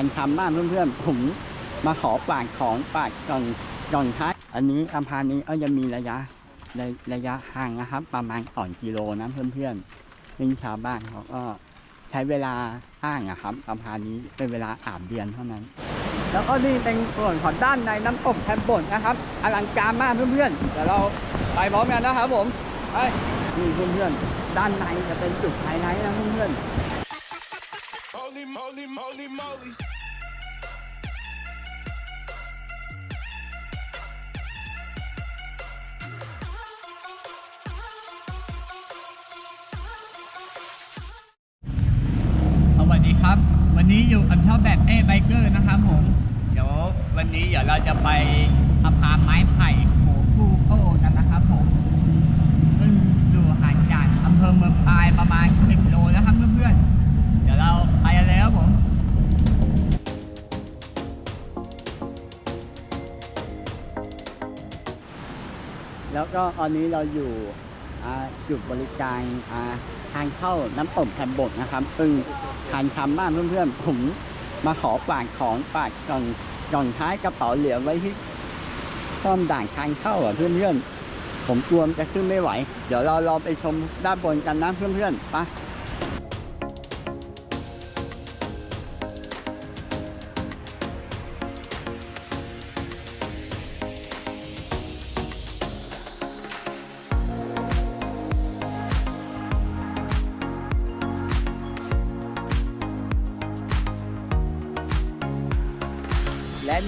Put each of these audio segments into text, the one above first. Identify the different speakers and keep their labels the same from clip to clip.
Speaker 1: านคำมากเพื่อนๆผมมาขอฝากของฝากกล่องกล่องท้ายอันนี้สะพานนี้ก็จะมีระยะระระยะห่างนะครับ ประมาณสองกิโลนะเพื่อนๆซึ่งชาวบ้านเขาก็ใช้เวลาอ้างอะครับสะพานนี้เป็นเวลาอาบเดือนเท่านั้น แล้วก็นี่เป็นส่วนของด้านในน้ำตกแคมบนนะครับอลังการมากเพื่อนๆเดี๋ยวเราไปพร้อมกันนะครับผมไปนี่เพื่อนๆด้านในจะเป็นจุดไฮไลท์นะเพื่อนๆ
Speaker 2: Holy moly, moly,
Speaker 1: สวัสดีครับ วันนี้อยู่อันเท่าแบบเอไบเกอร์นะครับผม เดี๋ยววันนี้เดี๋ยวเราจะไปสะพาไม้ไผ่โขกูโก้กันนะครับผมซึ่งอยู่ห่างจากอำเภอเมืองปา แล้วก็ตอนนี้เราอยู่จุดบริการทางเข้าน้ำตกแคมบดนะครับซึ่งทานคำมากเพื่อนๆผมมาขอฝากของฝากกล่องกล่องท้ายกระเป๋าเหลือไว้ที่ซ่อมด่านทางเข้าอะเพื่อนๆผมกลัวจะขึ้นไม่ไหว เดี๋ยวเรารอไปชมด้านบนกันนะเพื่อนๆไป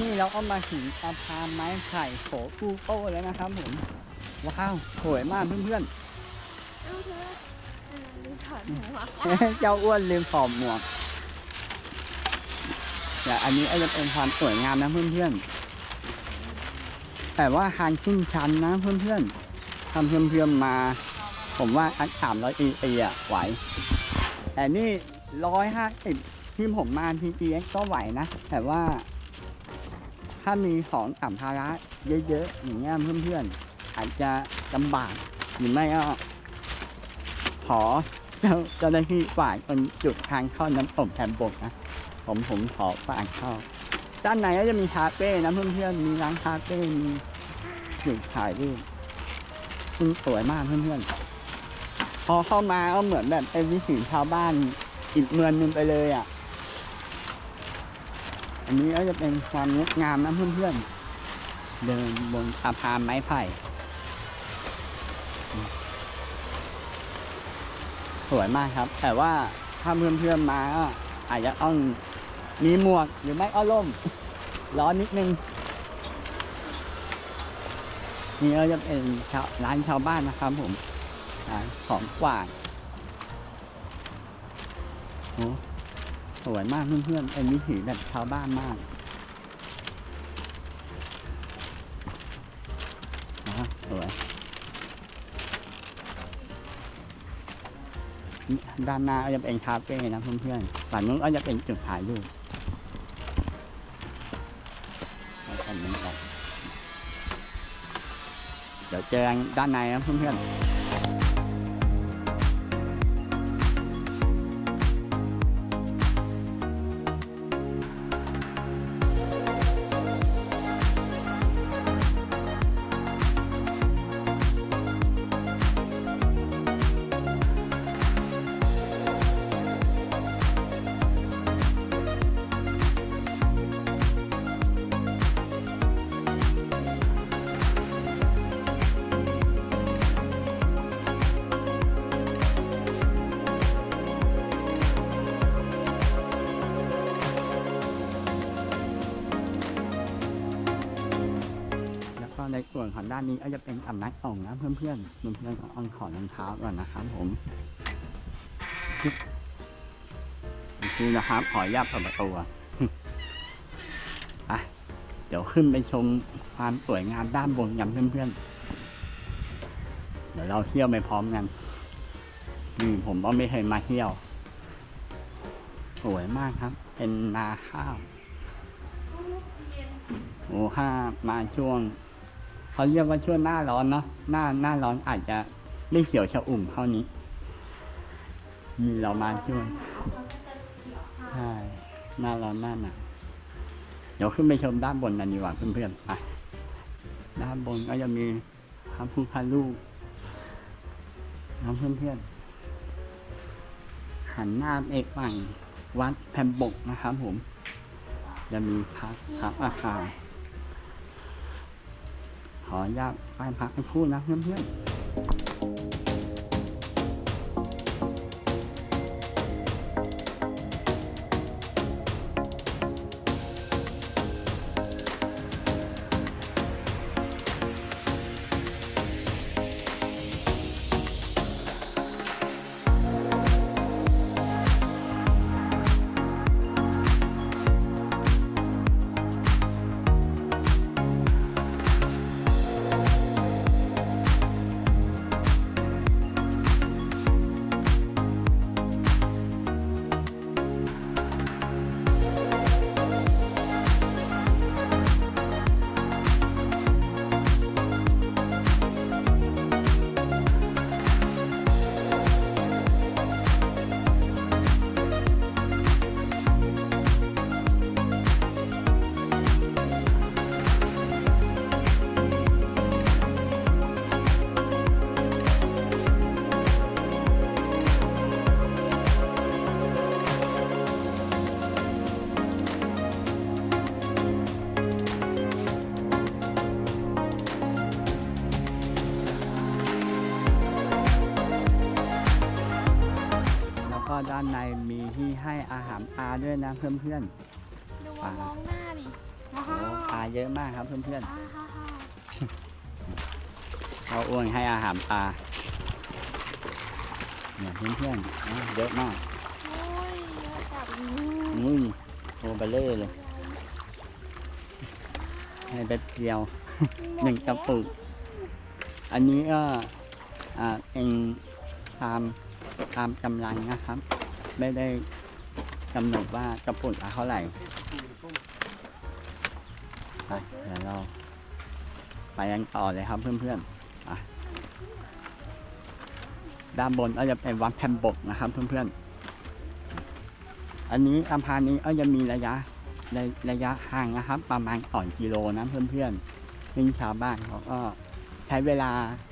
Speaker 1: นี่เราก็มาถึงสะพานไม้ไผ่โขกูโก้แล้วนะครับผม ว้าวสวยมากเพื่อน
Speaker 3: เอาเธอเออลืมถอดหัว
Speaker 1: ๆ เจ้าอ้วนลืมถอดหมวกแต่อันนี้ก็จะเป็นความสวยงามนะเพื่อนๆแต่ว่าทางขึ้นชันนะเพื่อนๆทำเพื่อนๆมา ผมว่าอันสามร้อยปีอะไหว แต่นี่ร้อยห้าสิบที่ผมมา TPX ก็ไหวนะ แต่ว่า ถ้ามีของสัมภาระเยอะๆอย่างเงี้ยเพื่อนๆอาจจะลำบากหรือไม่ก็ขอเจ้าเจ้าหน้าที่ฝ่ายคนจุดทางเข้าน้ำตกแคมบกนะผมผมขอฝ่ายเข้า ด้านในก็จะมีคาเฟ่นะเพื่อนๆมีร้านคาเฟ่มีจุดถ่ายรูปซึ่งสวยมากเพื่อนๆพอเข้ามาก็เหมือนแบบเป็นวิถีชาวบ้านอีกเมืองนึงไปเลยอะ นนี้ก็จะเป็นความงดงามนะเพื่อนๆ เดินบนสะพานไม้ไผ่ สวยมากครับ แต่ว่าถ้าเพื่อนๆมาก็อาจจะต้องมีหมวกหรือไม่ก็ร่ม ร้อนนิดนึง นี่ก็จะเป็นชาวร้านชาวบ้านนะครับผมร้านของกว่างโอ้ สวยมากเพื่อนๆเป็นวิถีแบบชาวบ้านมากนะสวย ด้านหน้าก็จะเป็นคาเฟ่นะเพื่อนๆฝั่งนู้นก็จะเป็นจุดถ่ายรูปเอาแผ่นนี้ออกเดี๋ยวเจอด้านในนะเพื่อนๆ ในส่วนด้านนี้ก็จะเป็นสำนักส่งนะเพื่อนๆเพื่อนๆของอังขอรองเท้าก่อนนะครับผมคือนะครับ ขออนุญาตเปิดประตูอะอะเดี๋ยวขึ้นไปชมความสวยงามด้านบนกันเพื่อนๆเดี๋ยวเราเที่ยวไปพร้อมกันนี่ผมก็ไม่เคยมาเที่ยว สวยมากครับ เป็นนาข้าวโอ้ถ้ามาช่วง เขาเรียกว่าช่วงหน้าร้อนเนาะหน้าหน้าร้อนอาจจะไม่เขียวชะอุ่มเท่านี้นี่เรามาช่วงใช่หน้าร้อนหน้าหนาวดี๋ยวขึ้นไปชมด้านบนกันดีกว่าเพื่อนๆไปด้านบนก็จะมีพระพุทธรูปน้องเพื่อนๆหันหน้าเอกฝั่งวัดแพมบกนะครับผม จะมีพระพระอาคาร ขออนุญาตไปพักให้พูดนะเพื่อนๆานในมีที่ให้อาหารปลาด้วยนะเพื่อน
Speaker 3: ดูมามองหน้าดิว้า
Speaker 1: ๆโอ้ปลาเยอะมากครับเพื่อน
Speaker 3: ฮ่าฮ่าฮ่า
Speaker 1: ๆเขาอ้วนให้อาหารปลาเนี่ยเพื่อนๆอะเยอะมาก
Speaker 3: โอ้ยเยอะจัด
Speaker 1: นุ่นโอเบลเล่เลยให้เบ็ดเดียวหนึ่งกระปุกอันนี้ก็อ่าเป็นตามตามกำลังนะครับ ไม่ได้กำหนดว่ากระปุกละเท่าไหร่ไปเดี๋ยวเราไปกันต่อเลยครับเพื่อนๆด้านบนก็จะเป็นวัดแพมบกนะครับเพื่อนๆ อันนี้อัมพานนี้ก็จะมีระยะระระยะห่างนะครับ ประมาณสองกิโลนะเพื่อนๆซึ่งชาวบ้านเขาก็ใช้เวลา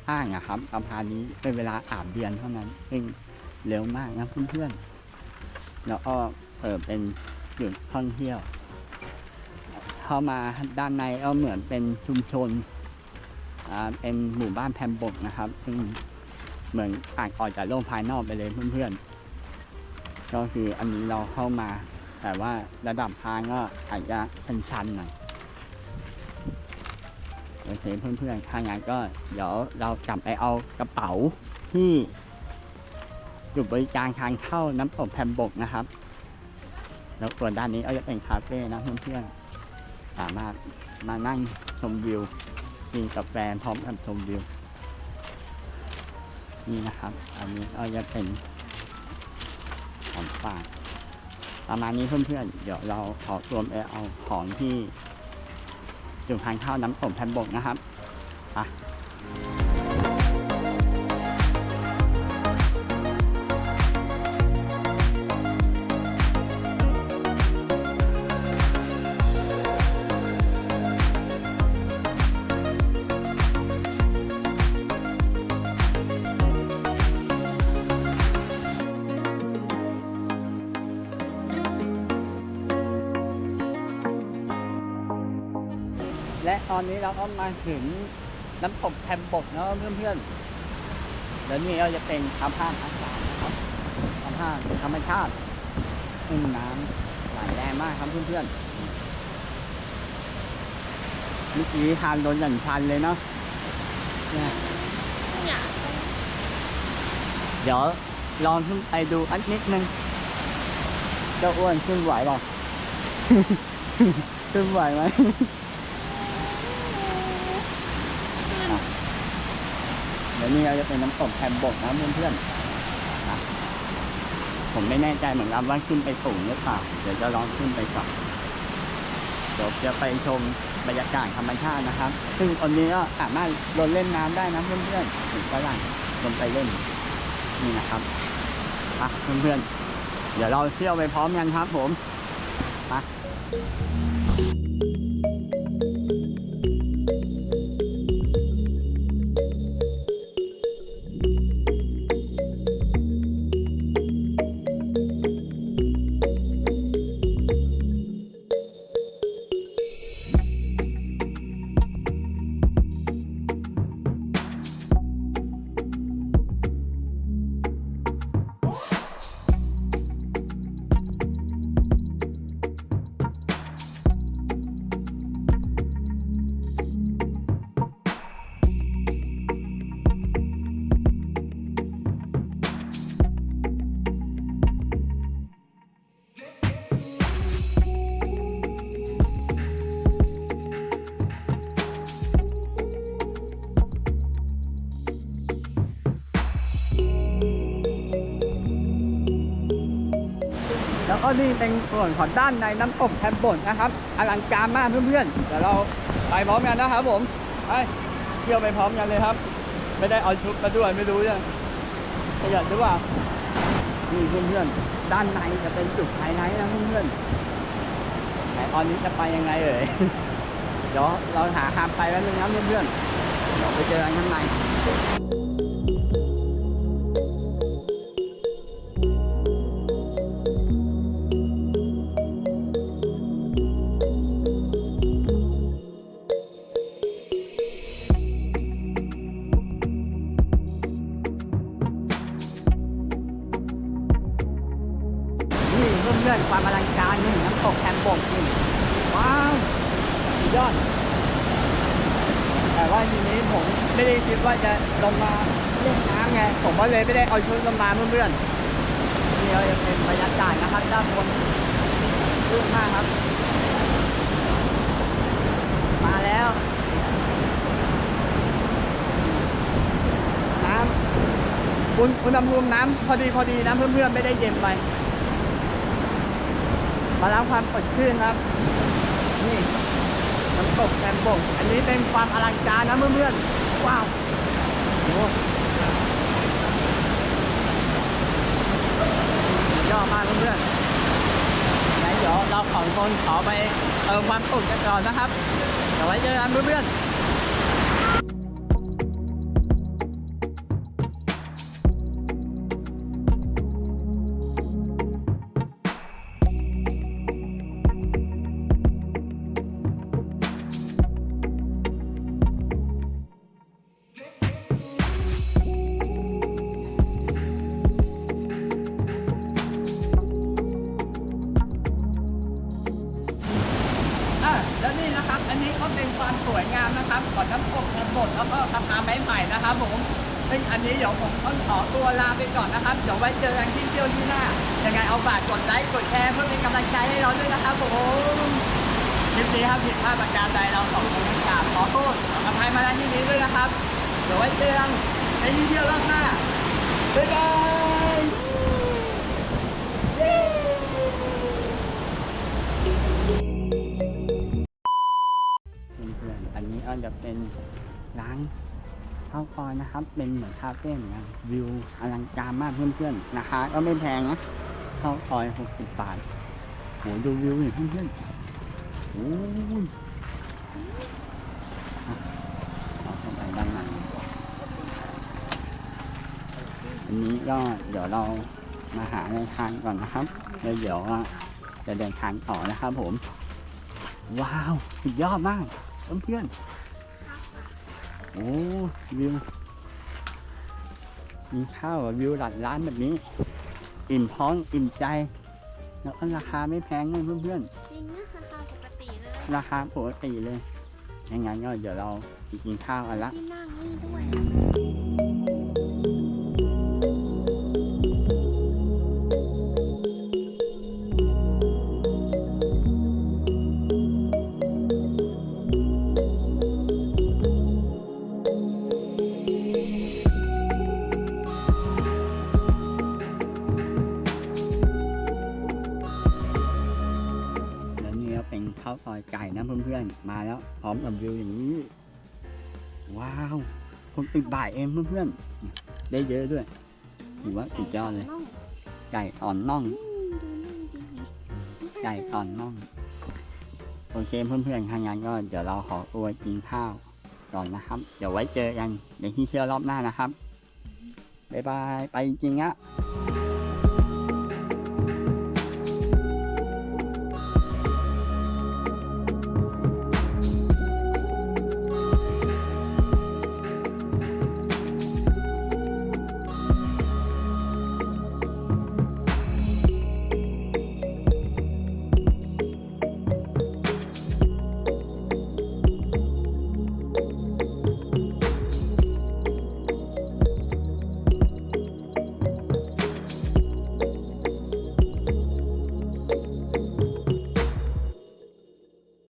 Speaker 1: อ้างอะครับอัมพานนี้เป็นเวลาอาบเดือนเท่านั้นซึ่งเร็วมากนะเพื่อนๆ แล้วก็เออเป็นจุดท่องเที่ยว เข้ามาด้านในก็เหมือนเป็นชุมชนอ่าเป็นหมู่บ้านแพมบกนะครับ ซึ่งเหมือนต่างออกจากโลกภายนอกไปเลยเพื่อนๆ ก็คืออันนี้เราเข้ามา แต่ว่าระดับทางก็อาจจะชันๆหน่อยโอเคเพื่อนๆถ้างั้นก็เดี๋ยวเรากลับไปเอากระเป๋าที่ จุดบริการทางเข้าน้ำตกแพมบกนะครับ แล้วส่วนด้านนี้ก็จะเป็นคาเฟ่นะเพื่อนๆสามารถมานั่งชมวิวกินกาแฟพร้อมกับชมวิว นี่นะครับ อันนี้ก็จะเป็นของฝากประมาณนี้เพื่อนๆ เดี๋ยวเราขอรวมเอาของที่จุดทานข้าน้ำตกแพนบกนะครับไปและ ตอนนี้เราก็มาถึงน้ำตกแพมบกแล้วเพื่อนๆแล้วนี่ก็จะเป็นธรรมชาติอากาศนะครับธรรมชาติธรรมชาติอึ้งน้ำไหลแรงมากครับเพื่อนๆเมื่อกี้ทานโดนหย่อนชันเลยเนาะเนี่ย
Speaker 3: เนี่ย
Speaker 1: เดี๋ยวลองขึ้นไปดูอันนิดนึงเจ้าอ้วนขึ้นไหวเปล่า ขึ้นไหวไหม ดี๋ยวนี้เราจะเป็นน้ำตกแพมบกนะเพื่อนๆนผมไม่แน่ใจเหมือนกันว่าขึ้นไปสูงหรือเปล่า เดี๋ยวจะลองขึ้นไปก่อนเดี๋ยวจะไปชมบรรยากาศธรรมชาตินะครับ ซึ่งตอนนี้ก็สามารถลงเล่นน้ำได้นะเพื่อนๆถึงฝรั่งลงไปเล่น นี่นะครับอะเพื่อนๆเดี๋ยวเราเที่ยวไปพร้อมกันครับผมไป แล้วก็นี่เป็นส่วนของด้านในน้ำตกแทมบนนะครับอลังการมากเพื่อนๆเดี๋ยวเราไปพร้อมกันนะครับผมไปเที่ยวไปพร้อมกันเลยครับ ไม่ได้เอาชุดมาด้วยไม่รู้จะประหยัดหรือเปล่านี่เพื่อนๆด้านในจะเป็นจุดไฮไลท์นะเพื่อนๆแต่ตอนนี้จะไปยังไงเอ่ยเดี๋ยวเราหาทางไปแล้วนึงนะเพื่อนๆเดี๋ยวไปเจอกันข้างใน ว่าทีนี้ผมไม่ได้คิดว่าจะลงมาเล่นน้ำไง ผมก็เลยไม่ได้เอาชุดลงมาเพื่อนๆนี่เราจะเป็นบรรยากาศนะครับด้านบนรุ่งมากครับ มาแล้ว น้ำอุณอุณหภูมิน้ำพอดีพอดีนะเพื่อนๆไม่ได้เย็นไป มาล้างความสดชื่นครับ ตกแต่งบงอันนี้เป็นความอลังการนะเพื่อนๆว้าวโอ้ยอดมากเพื่อนๆงั้นเดี๋ยวเราของคนขอไปเติมความสุขกันก่อนนะครับเดี๋ยวไว้เจอกันเพื่อนๆ นะครับขอน้ำตกแคมบดแล้วก็สะพาไม้ไผ่นะครับผมซึ่งอันนี้เดี๋ยวผมต้องขอตัวลาไปก่อนนะครับ เดี๋ยวไว้เจอกันที่เที่ยวที่หน้า ยังไงเอาฝากกดไลค์กดแชร์เพื่อเป็นกำลังใจให้เราด้วยนะครับผมคลิปนี้ครับผิดพลาดประการใดเราสองคนกราบขอโทษขออภัยมาณที่นี้ด้วยนะครับ เดี๋ยวไว้เจอกันในที่เที่ยวรอบหน้าบ๊ายบาย เป็นร้านข้าวซอยนะครับ เป็นเหมือนคาเฟ่เหมือนกันวิวอลังการมากเพื่อนๆราคาก็ไม่แพงนะข้าวซอย60บาทโหดูวิวเนี่ยเพื่อนๆโอ้ยอะเอาเข้าไปด้านในอันนี้ก็เดี๋ยวเรามาหาในทางก่อนนะครับแล้วเดี๋ยวจะเดินทางต่อนะครับผม ว้าวสุดยอดมากเพื่อนๆ โอ้วิวมีข้าวกับวิวหลัดร้านแบบนี้ อิ่มท้องอิ่มใจ แล้วก็ราคาไม่แพงเลยเพื่อน
Speaker 3: จริงนะราคาปกติเลย
Speaker 1: ๆราคาปกติเลยยังไงก็เดี๋ยวเราไปกินข้าวกันละ
Speaker 3: ที่นั่งนี่ด้วย
Speaker 1: อนๆมาแล้วพร้อมกับวิวอย่างนี้ ว้าวคนติดบ่ายเองเพื่อนๆ ได้เยอะด้วยถือว่าสุดยอดเลย
Speaker 3: น่อง
Speaker 1: ไก่อ่อนน่อง
Speaker 3: อืมดูน่องดี
Speaker 1: ไก่อ่อนน่อง โอเคเพื่อนๆทางงานก็เดี๋ยวเราขอตัวกินข้าวก่อนนะครับ เดี๋ยวไว้เจอกันในที่เที่ยวรอบหน้านะครับ บ๊ายบาย ไปจริงๆอะ